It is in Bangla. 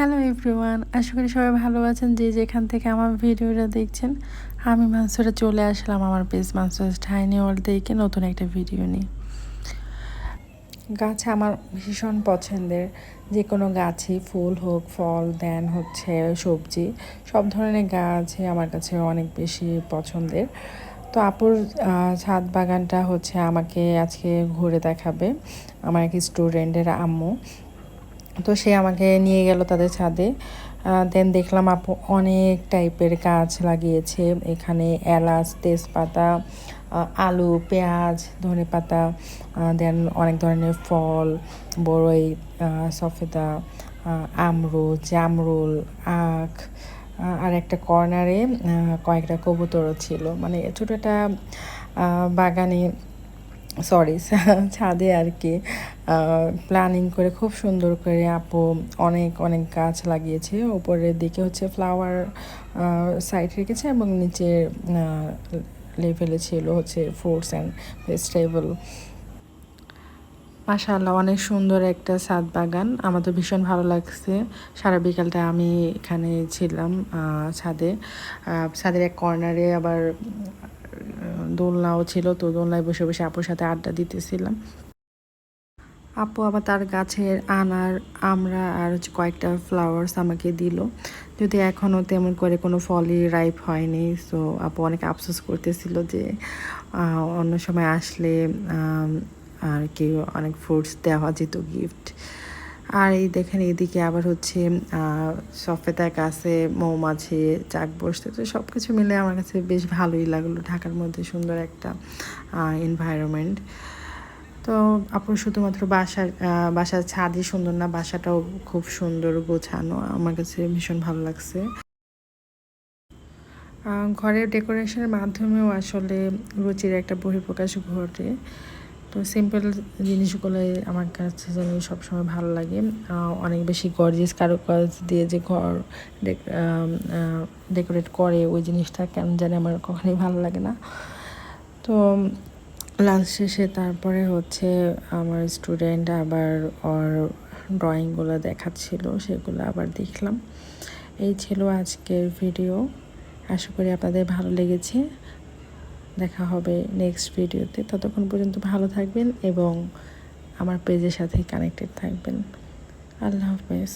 হ্যালো এভরিওয়ান আশা করি সবাই ভালো আছেন। যে যেখান থেকে আমার ভিডিওটা দেখছেন, আমি মানসুরা চলে আসলাম আমার পেজ মানসুরা ঠাইনি ওয়ার্ল্ড থেকে নতুন একটা ভিডিও নিয়ে। গাছ আমার ভীষণ পছন্দের। যে কোনো গাছই, ফুল হোক, ফল দেন হচ্ছে, সবজি, সব ধরনের গাছই আমার কাছে অনেক বেশি পছন্দের। তো আপুর ছাদ বাগানটা হচ্ছে আমাকে আজকে ঘুরে দেখাবে। আমার এক স্টুডেন্টের আম্মু। তো সে আমাকে নিয়ে গেল তাদের ছাদে। দেন দেখলাম আপু অনেক টাইপের গাছ লাগিয়েছে। এখানে এলাচ তেজপাতা আলু পেঁয়াজ ধনে পাতা দেন অনেক ধরনের ফল বড়ই সফেদা আহ, আমরুল জামরুল আখ আর একটা কর্নারে কয়েকটা কবুতরও ছিল। মানে ছোটো একটা বাগানে সরি ছাদে আর কি প্ল্যানিং করে খুব সুন্দর করে আপু অনেক অনেক গাছ লাগিয়েছে। উপরের দিকে হচ্ছে ফ্লাওয়ার সাইড রেখেছে এবং নিচে লেভেলে ছিল হচ্ছে ফ্রুটস অ্যান্ড ভেজিটেবল মাশাআল্লাহ, অনেক সুন্দর একটা ছাদ বাগান। আমার তো ভীষণ ভালো লাগছে। সারা বিকালটা আমি এখানে ছিলাম ছাদে। ছাদের এক কর্নারে আবার দোলনাও ছিল, তো দোলনায় বসে বসে আপুর সাথে আড্ডা দিতেছিলাম। আপু আবার তার গাছের আনার, আমরা আর হচ্ছে কয়েকটা ফ্লাওয়ার্স আমাকে দিল। যদি এখনও তেমন করে কোনো ফলই রাইপ হয়নি সো আপু অনেক আফসোস করতেছিল যে অন্য সময় আসলে আর কি অনেক ফ্রুটস দেওয়া যেত গিফট আর এই দেখেন এদিকে আবার হচ্ছে সফেদা গাছে মৌমাছি, চাক বসতে, তো সব কিছু মিলে আমার কাছে বেশ ভালোই লাগল ঢাকার মধ্যে সুন্দর একটা এনভায়রনমেন্ট তো আপুর শুধুমাত্র বাসার বাসার ছাদই সুন্দর না, বাসাটাও খুব সুন্দর গোছানো। আমার কাছে ভীষণ ভালো লাগছে। ঘরের ডেকোরেশনের মাধ্যমেও আসলে রুচির একটা বহিঃপ্রকাশ ঘটে। তো সিম্পল জিনিসগুলোই আমার কাছে যেন সবসময় ভালো লাগে। অনেক বেশি গর্জিয়াস কারুকাজ দিয়ে যে ঘর ডেকোরেট করে ওই জিনিসটা কেন জানি আমার কখনোই ভালো লাগে না। তো লাঞ্চ শেষে তারপরে হচ্ছে আমার স্টুডেন্ট আবার ওর ড্রয়িংগুলো দেখাচ্ছিল, সেগুলো আবার দেখলাম। এই ছিল আজকের ভিডিও আশা করি আপনাদের ভালো লেগেছে। দেখা হবে নেক্সট ভিডিওতে ততক্ষণ পর্যন্ত ভালো থাকবেন এবং আমার পেজের সাথে কানেক্টেড থাকবেন। আল্লাহ হাফেজ।